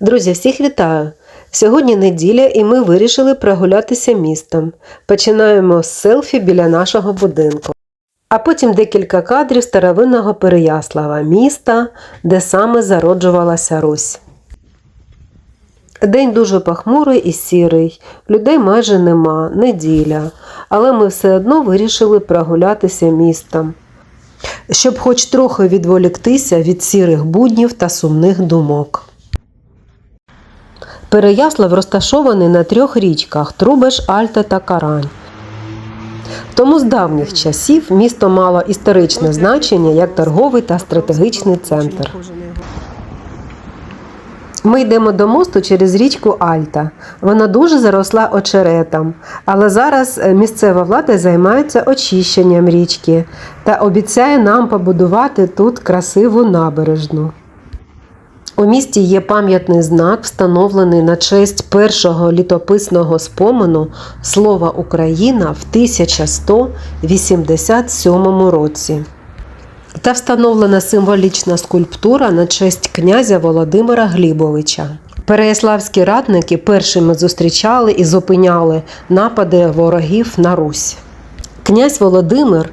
Друзі, всіх вітаю! Сьогодні неділя і ми вирішили прогулятися містом. Починаємо з селфі біля нашого будинку. А потім декілька кадрів старовинного Переяслава, міста, де саме зароджувалася Русь. День дуже похмурий і сірий, людей майже нема, неділя, але ми все одно вирішили прогулятися містом, щоб хоч трохи відволіктися від сірих буднів та сумних думок. Переяслав розташований на трьох річках Трубеш, Альта та Карань. Тому з давніх часів місто мало історичне значення як торговий та стратегічний центр. Ми йдемо до мосту через річку Альта. Вона дуже заросла очеретом, але зараз е, місцева влада займається очищенням річки та обіцяє нам побудувати тут красиву набережну. У місті є пам'ятний знак, встановлений на честь першого літописного спомену слова Україна в 1187 році. Та встановлена символічна скульптура на честь князя Володимира Глібовича. Переяславські радники першими зустрічали і зупиняли напади ворогів на Русь. Князь Володимир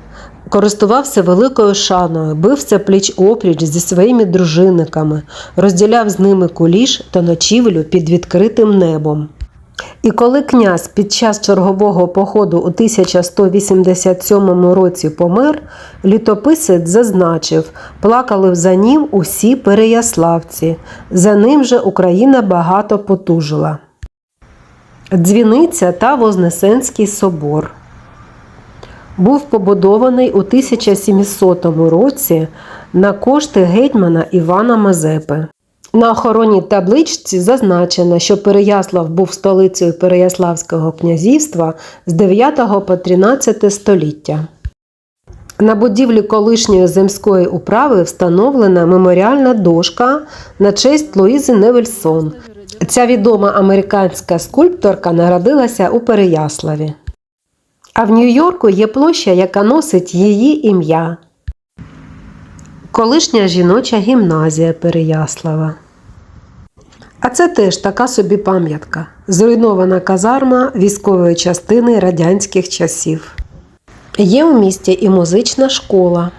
користувався великою шаною, бився пліч опліч зі своїми дружинниками, розділяв з ними куліш та ночівлю під відкритим небом. І коли князь під час чергового походу у 1187 році помер, літописець зазначив, плакали за ним усі переяславці. За ним же Україна багато потужила. Дзвіниця та Вознесенський собор був побудований у 1700 році на кошти гетьмана Івана Мазепи. На охоронній табличці зазначено, що Переяслав був столицею Переяславського князівства з 9 по 13 століття. На будівлі колишньої земської управи встановлена меморіальна дошка на честь Луїзи Невельсон. Ця відома американська скульпторка народилася у Переяславі. А в Нью-Йорку є площа, яка носить її ім'я. Колишня жіноча гімназія Переяслава. А це теж така собі пам'ятка. Зруйнована казарма військової частини радянських часів. Є у місті і музична школа.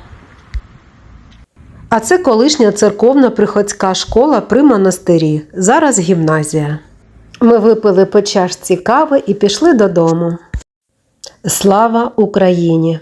А це колишня церковна приходська школа при монастирі. Зараз гімназія. Ми випили по чашці кави і пішли додому. Слава Україні!